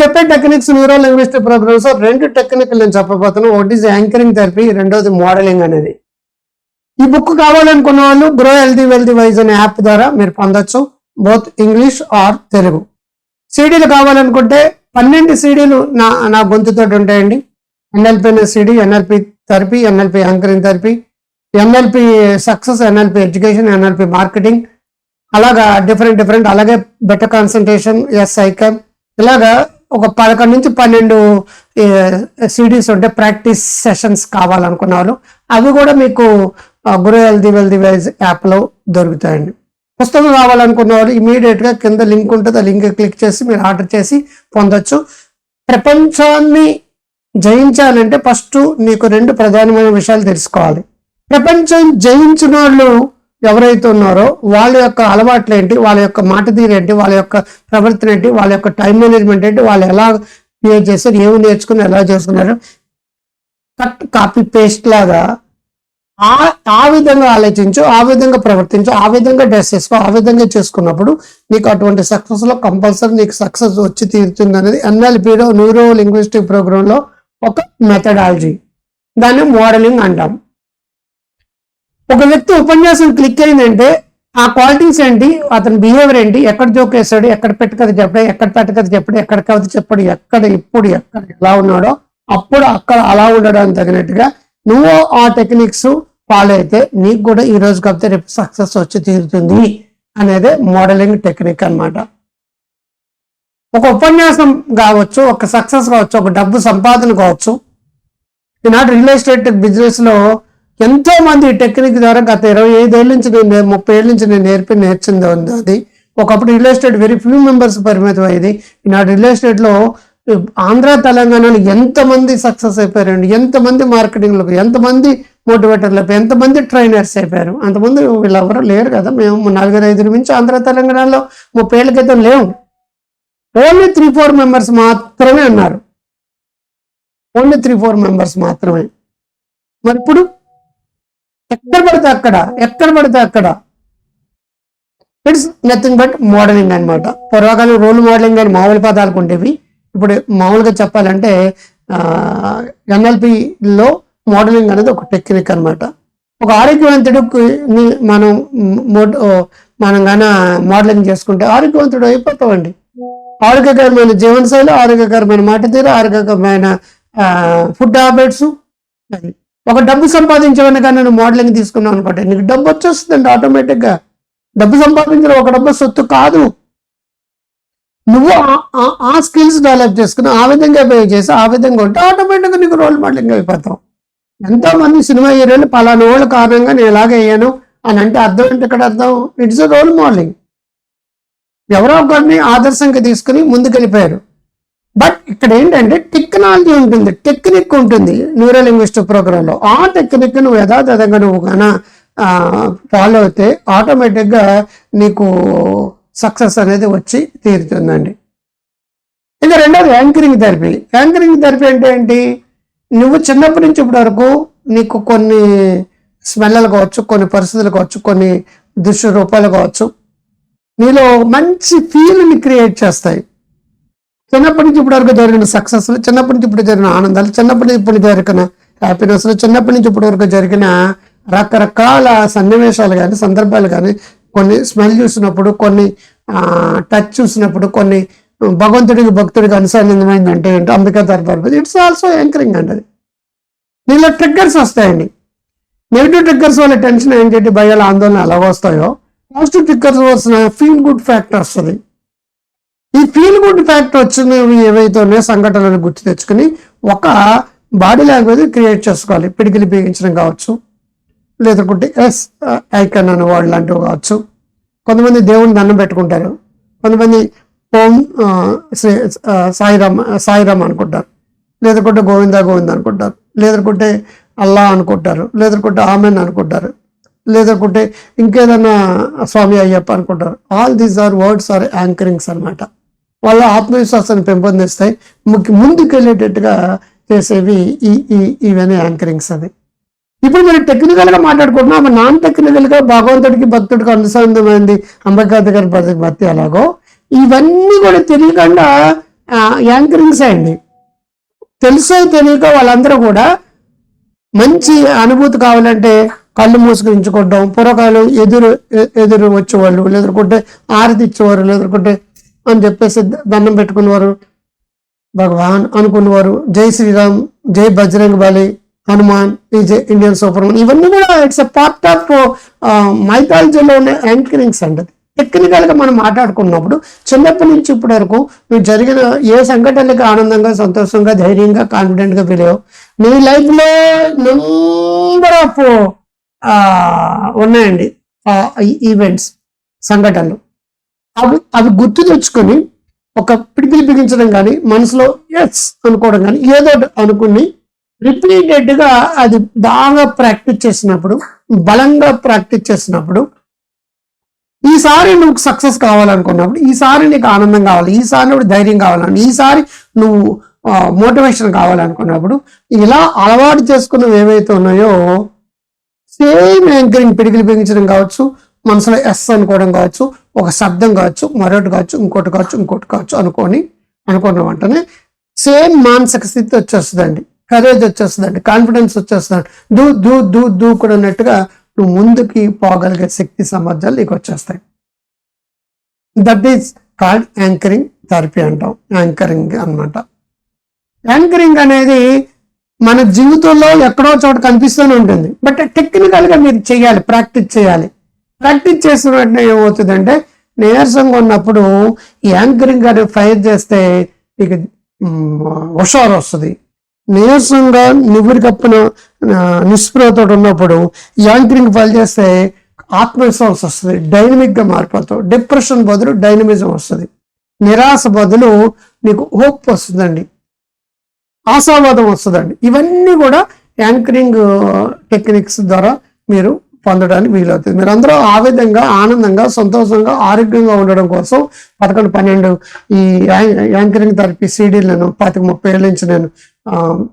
చెప్పే techniques neuro linguistic programs రెండు technique నేను చెప్పబోతున్నాను ఒకటి యాంకరింగ్ థెరపీ రెండోది మోడలింగ్ అనేది. ఈ బుక్ కావాలనుకున్న వాళ్ళు గ్రో హెల్దీ వెల్దీ వైజ్ అనే యాప్ ద్వారా మీరు పొందొచ్చు. బోత్ ఇంగ్లీష్ ఆర్ తెలుగు సీడీలు కావాలనుకుంటే పన్నెండు సీడీలు నా నా గొంతుతో ఉంటాయండి. NLP CD NLP therapy NLP anchoring therapy NLP success NLP education NLP marketing అలాగా డిఫరెంట్ డిఫరెంట్ అలాగే బెటర్ కాన్సన్ట్రేషన్ ఎస్ ఐకమ్ ఇలాగా ఒక పదకొండు నుంచి పన్నెండు సిడీస్ ఉంటే ప్రాక్టీస్ సెషన్స్ కావాలనుకున్నారు అవి కూడా మీకు గురు హెల్దీ వెల్దీ వైజ్ యాప్లో దొరుకుతాయండి. పుస్తకం కావాలనుకున్న వాళ్ళు ఇమీడియట్గా కింద లింక్ ఉంటుంది ఆ లింక్ క్లిక్ చేసి మీరు ఆర్డర్ చేసి పొందొచ్చు. ప్రపంచాన్ని జయించాలంటే ఫస్ట్ నీకు రెండు ప్రధానమైన విషయాలు తెలుసుకోవాలి. ప్రపంచం జయించిన వాళ్ళు ఎవరైతే ఉన్నారో వాళ్ళ యొక్క అలవాట్లు ఏంటి వాళ్ళ యొక్క మాట తీరు ఏంటి వాళ్ళ యొక్క ప్రవర్తన ఏంటి వాళ్ళ యొక్క టైం మేనేజ్మెంట్ ఏంటి వాళ్ళు ఎలా బిహేవ్ చేస్తారు ఏమి నేర్చుకుని ఎలా చేసుకున్నారు కట్ కాపీ పేస్ట్ లాగా ఆ ఆ విధంగా ఆలోచించు ఆ విధంగా ప్రవర్తించు ఆ విధంగా డ్రెస్ చేసుకో ఆ విధంగా చేసుకున్నప్పుడు నీకు అటువంటి సక్సెస్లో కంపల్సరీ నీకు సక్సెస్ వచ్చి తీరుతుంది అనేది ఎన్ఎల్పిలో న్యూరో లింగ్విస్టిక్ ప్రోగ్రామ్లో ఒక మెథడాలజీ దాన్ని మోడలింగ్ అంటాం. ఒక వ్యక్తి ఉపన్యాసం క్లిక్ అయిందంటే ఆ క్వాలిటీస్ ఏంటి? అతని బిహేవియర్ ఏంటి? ఎక్కడ జోక్ వేస్తాడు? ఎక్కడ పెట్టకథ చెప్పడం? ఎక్కడ పెట్టకది చెప్పడం? ఎక్కడ కవిత చెప్పడు? ఎక్కడ ఇప్పుడు ఎక్కడ ఎలా ఉన్నాడో అప్పుడు అక్కడ అలా ఉండడానికి తగినట్టుగా నువ్వు ఆ టెక్నిక్స్ ఫాలో అయితే నీకు కూడా ఈ రోజు కాకపోతే రేపు సక్సెస్ వచ్చి తీరుతుంది అనేది మోడలింగ్ టెక్నిక్ అన్నమాట. ఒక ఉపన్యాసం కావచ్చు ఒక సక్సెస్ కావచ్చు ఒక డబ్బు సంపాదన కావచ్చు. ఈనాడు రియల్ ఎస్టేట్ బిజినెస్ ఎంతోమంది ఈ టెక్నిక్ ద్వారా గత ఇరవై ఐదేళ్ళ నుంచి నేను ముప్పై ఏళ్ళ నుంచి నేను నేర్పి నేర్చింది ఉంది అది ఒకప్పుడు real estate very few members పరిమితం అయ్యేది. ఈనాడు రియల్ ఎస్టేట్లో ఆంధ్ర తెలంగాణలో ఎంతమంది సక్సెస్ అయిపోయారండి. ఎంతమంది మార్కెటింగ్లకు ఎంతమంది మోటివేటర్లకు ఎంతమంది ట్రైనర్స్ అయిపోయారు. అంతమంది వీళ్ళెవరూ లేరు కదా. మేము నలుగురు ఐదు నుంచి ఆంధ్ర తెలంగాణలో ముప్పై ఏళ్ళ క్రితం లేవు ఓన్లీ త్రీ ఫోర్ మెంబర్స్ మాత్రమే ఉన్నారు. ఓన్లీ త్రీ ఫోర్ మెంబర్స్ మాత్రమే. మరి ఇప్పుడు ఎక్కడ పడితే అక్కడ ఎక్కడ పడితే అక్కడ. ఇట్స్ నథింగ్ బట్ మోడలింగ్ అన్నమాట. పూర్వకాలం రోల్ మోడలింగ్ అని మామూలు పదాలకు ఉండేవి. ఇప్పుడు మామూలుగా చెప్పాలంటే ఎన్ఎల్పిలో మోడలింగ్ అనేది ఒక టెక్నిక్ అన్నమాట. ఒక ఆరోగ్యవంతుడు మనం మనం గాన మోడలింగ్ చేసుకుంటే ఆరోగ్యవంతుడు అయిపోతామండి. ఆరోగ్యకరమైన జీవనశైలి ఆరోగ్యకరమైన మాట తీరు ఆరోగ్యకరమైన ఫుడ్ హ్యాబిట్స్ అది. ఒక డబ్బు సంపాదించవని కానీ నేను మోడలింగ్ తీసుకున్నాను అనుకోండి నీకు డబ్బు వచ్చేస్తుందండి ఆటోమేటిక్గా. డబ్బు సంపాదించడం ఒక డబ్బు సొత్తు కాదు. నువ్వు ఆ- స్కిల్స్ డెవలప్ చేసుకుని ఆ విధంగా పే చేసి ఆ విధంగా ఉంటే ఆటోమేటిక్గా నీకు రోల్ మోడలింగ్ అయిపోతావు. ఎంతో మంది సినిమా హీరోలు పలానా వాళ్ళ కారణంగా నేను ఎలాగయ్యాను అని అంటే అర్థం అంటే ఇక్కడ అర్థం? It's role modelling. ఎవరో ఒకరిని ఆదర్శంగా తీసుకుని ముందుకెళ్ళిపోయారు. బట్ ఇక్కడ ఏంటంటే టెక్నాలజీ ఉంటుంది టెక్నిక్ ఉంటుంది న్యూరల్ లింగ్విస్టిక్ ప్రోగ్రాంలో ఆ టెక్నిక్ నువ్వు యథాతథంగా నువ్వు కానీ ఫాలో అయితే ఆటోమేటిక్గా నీకు సక్సెస్ అనేది వచ్చి తీరుతుందండి. ఇంకా రెండోది యాంకరింగ్ థెరపీ యాంకరింగ్ థెరపీ అంటే ఏంటి? నువ్వు చిన్నప్పటి నుంచి ఇప్పటి వరకు నీకు కొన్ని స్మెల్లలు కావచ్చు కొన్ని పరిస్థితులు కావచ్చు కొన్ని దృశ్య రూపాలు కావచ్చు నీలో మంచి ఫీల్ని క్రియేట్ చేస్తాయి. చిన్నప్పటి నుంచి ఇప్పటి వరకు జరిగిన సక్సెస్ చిన్నప్పటి నుంచి ఇప్పుడు జరిగిన ఆనందాలు చిన్నప్పటి నుంచి ఇప్పుడు జరిగిన హ్యాపీనెస్ చిన్నప్పటి నుంచి ఇప్పటి వరకు జరిగిన రకరకాల సన్నివేశాలు కానీ సందర్భాలు కానీ కొన్ని స్మెల్ చూసినప్పుడు కొన్ని టచ్ చూసినప్పుడు కొన్ని భగవంతుడికి భక్తుడికి అనుసంధానమైంది అంటే ఏంటో Ambika Darbar it's also anchoring అండి అది దీనిలో ట్రిగ్గర్స్ వస్తాయండి. నెగిటివ్ ట్రిగ్గర్స్ వల్ల టెన్షన్ ఏంటంటే భయాలు ఆందోళన ఎలా వస్తాయో పాజిటివ్ ట్రిగ్గర్స్ వస్తున్న ఫీల్ గుడ్ ఫ్యాక్టర్ వస్తుంది ఈ ఫీల్ గుడ్ ఫ్యాక్ట్ వచ్చినవి ఏవైతే ఉన్నాయో సంఘటనలను గుర్తు తెచ్చుకుని ఒక బాడీ లాంగ్వేజ్ క్రియేట్ చేసుకోవాలి. పిడికిలి బిగించడం కావచ్చు. లేదంటే ఎస్ uh, ఐకన్ అనే వర్డ్ లాంటివి కావచ్చు. కొంతమంది దేవుని దండం పెట్టుకుంటారు. కొంతమంది ఓం uh, శ్రీ uh, సాయిరామ్ సాయిరామ్ అనుకుంటారు. లేదంటే గోవింద గోవింద అనుకుంటారు. లేదంటే అల్లా అనుకుంటారు. లేదంటే ఆమెన్ అనుకుంటారు. లేదంటే ఇంకేదైనా స్వామి అయ్యప్ప అనుకుంటారు. All these are words are anchorings అన్నమాట. వాళ్ళ ఆత్మవిశ్వాసాన్ని పెంపొందిస్తాయి. ముఖ్య- ముందుకు వెళ్ళేటట్టుగా చేసేవి ఈ ఈ ఇవన్నీ యాంకరింగ్స్ అది ఇప్పుడు మనం టెక్నికల్గా మాట్లాడుకుంటున్నాం. నాన్ టెక్నికల్గా భగవంతుడికి భక్తుడికి అనుసంధమైంది అంబేద్కర్ గారి భక్తి భక్తి అలాగో ఇవన్నీ కూడా తెలియకుండా యాంకరింగ్స్ అండి తెలుసో తెలియక వాళ్ళందరూ కూడా మంచి అనుభూతి కావాలంటే కళ్ళు మూసుకుంచుకోవడం పూర్వకాలం ఎదురు ఎదురు వచ్చేవాళ్ళు ఎదుర్కొంటే ఆరతి ఇచ్చేవారు ఎదుర్కొంటే అని చెప్పేసి దండం పెట్టుకున్నవారు భగవాన్ అనుకున్నవారు జై శ్రీరామ్ జై బజరంగ్ బలి హనుమాన్ ఈ జై ఇండియన్ సూపర్ మ్యాన్ ఇవన్నీ కూడా ఇట్స్ ఎ పార్ట్ ఆఫ్ మైథాలజీలో ఉన్న యాంకరింగ్స్ అండి టెక్నికల్గా మనం మాట్లాడుకున్నప్పుడు చిన్నప్పటి నుంచి ఇప్పటి వరకు నువ్వు జరిగిన ఏ సంఘటనలకు ఆనందంగా సంతోషంగా ధైర్యంగా కాన్ఫిడెంట్గా ఫీల్ నీ లైఫ్లో నెంబర్ ఆఫ్ ఉన్నాయండి uh, ఈవెంట్స్ సంఘటనలు. అవి అవి గుర్తు తెచ్చుకొని ఒక పిడిపిడి బిగించడం కానీ మనసులో ఎస్ అనుకోవడం కానీ ఏదో ఒకటి అనుకుని రిపీటెడ్గా అది బాగా ప్రాక్టీస్ చేసినప్పుడు బలంగా ప్రాక్టీస్ చేసినప్పుడు ఈసారి నువ్వు సక్సెస్ కావాలనుకున్నప్పుడు ఈసారి నీకు ఆనందం కావాలి ఈసారి నువ్వు ధైర్యం కావాలని ఈసారి నువ్వు మోటివేషన్ కావాలనుకున్నప్పుడు ఇలా అలవాటు చేసుకున్నవి ఏవైతే ఉన్నాయో సేమ్ యాంకరింగ్ పిడికిలు బిగించడం కావచ్చు మనసులో ఎస్ అనుకోవడం కావచ్చు ఒక శబ్దం కావచ్చు మరొకటి కావచ్చు ఇంకోటి కావచ్చు ఇంకోటి కావచ్చు అనుకొని అనుకున్న వెంటనే సేమ్ మానసిక స్థితి వచ్చేస్తుందండి. కరేజ్ వచ్చేస్తుందండి. కాన్ఫిడెన్స్ వచ్చేస్తుందండి. దూ దూ దూ దూకుడున్నట్టుగా నువ్వు ముందుకి పోగలిగే శక్తి సామర్థ్యాలు నీకు వచ్చేస్తాయి. That is called anchoring therapy అంటాం. యాంకరింగ్ అన్నమాట. యాంకరింగ్ అనేది మన జీవితంలో ఎక్కడో చోట కనిపిస్తూనే ఉంటుంది. బట్ టెక్నికల్గా మీరు చేయాలి ప్రాక్టీస్ చేయాలి. ప్రాక్టీస్ చేసిన వెంటనే ఏమవుతుందంటే నీరసంగా ఉన్నప్పుడు యాంకరింగ్ అని ఫైర్ చేస్తే నీకు హుషారు వస్తుంది. నీరసంగా నివ్వురి కప్పిన నిస్పృహతో ఉన్నప్పుడు యాంకరింగ్ ఫైల్ చేస్తే ఆత్మవిశ్వాసం వస్తుంది డైనమిక్గా మారిపోతావు. డిప్రెషన్ బదులు డైనమిజం వస్తుంది. నిరాశ బదులు నీకు హోప్ వస్తుందండి. ఆశావాదం వస్తుందండి. ఇవన్నీ కూడా యాంకరింగ్ టెక్నిక్స్ ద్వారా మీరు పొందడానికి వీలవుతుంది. మీరు అందరూ ఆ విధంగా ఆనందంగా సంతోషంగా ఆరోగ్యంగా ఉండడం కోసం పదకొండు పన్నెండు ఈ యాంకరింగ్ థెరపీ సీడీలను పాతిక ముప్పై ఏళ్ళ నుంచి నేను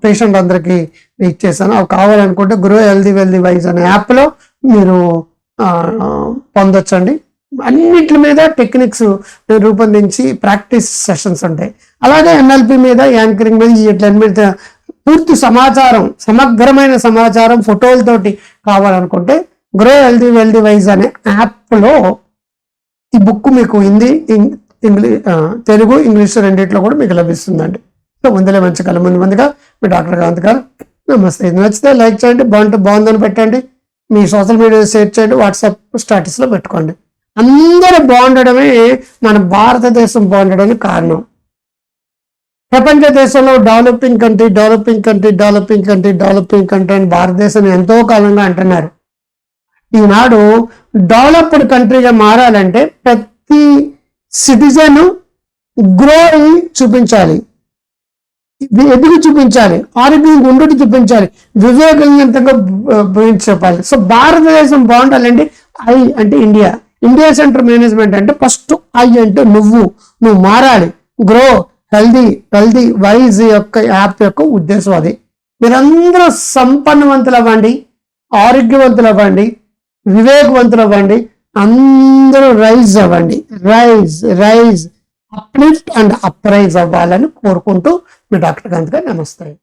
పేషెంట్ అందరికీ ఇచ్చేసాను అవి కావాలనుకుంటే గ్రో హెల్దీ వెల్దీ వైజ్ అనే యాప్లో మీరు పొందొచ్చండి. అన్నిటి మీద టెక్నిక్స్ రూపొందించి ప్రాక్టీస్ సెషన్స్ ఉంటాయి. అలాగే ఎన్ఎల్పి మీద యాంకరింగ్ మీద వీటి మీద పూర్తి సమాచారం సమగ్రమైన సమాచారం ఫోటోలతోటి కావాలనుకుంటే గ్రో హెల్దీ వెల్దీ వైజ్ అనే యాప్లో ఈ బుక్ మీకు Hindi English- English Telugu English రెండిట్లో కూడా మీకు లభిస్తుందండి. సో ముందులే మంచి కళ. ముందు ముందుగా మీ డాక్టర్ కాంత్ గారు నమస్తే. ఇది నచ్చితే లైక్ చేయండి బాగుంటే బాగుందని పెట్టండి. మీ సోషల్ మీడియా షేర్ చేయండి వాట్సాప్ స్టాటస్లో పెట్టుకోండి. అందరూ బాగుండడమే మన భారతదేశం బాగుండడానికి కారణం. ప్రపంచ దేశంలో developing country developing country developing country developing country అని భారతదేశం ఎంతో కాలంగా అంటున్నారు. ఈనాడు డెవలప్డ్ కంట్రీగా మారాలంటే ప్రతి సిటిజన్ గ్రో అయి చూపించాలి. ఎదుగు చూపించాలి. ఆరోగ్యం ఉండుటి చూపించాలి. వివేకవంతంగా బ- చెప్పాలి. సో భారతదేశం బాగుండాలండి ఐ అంటే ఇండియా. ఇండియా సెంటర్ మేనేజ్మెంట్ అంటే ఫస్ట్ ఐ అంటే నువ్వు. నువ్వు మారాలి. గ్రో హెల్దీ హెల్దీ వైజ్ యొక్క యాప్ యొక్క ఉద్దేశం అది. మీరందరూ సంపన్నవంతులు అవ్వండి ఆరోగ్యవంతులు అవ్వండి వివేకవంతులు అవ్వండి అందరూ రైజ్ అవ్వండి. Rise rise uplift and upraise అవ్వాలని కోరుకుంటూ మీ డాక్టర్ గంతగా నమస్తే.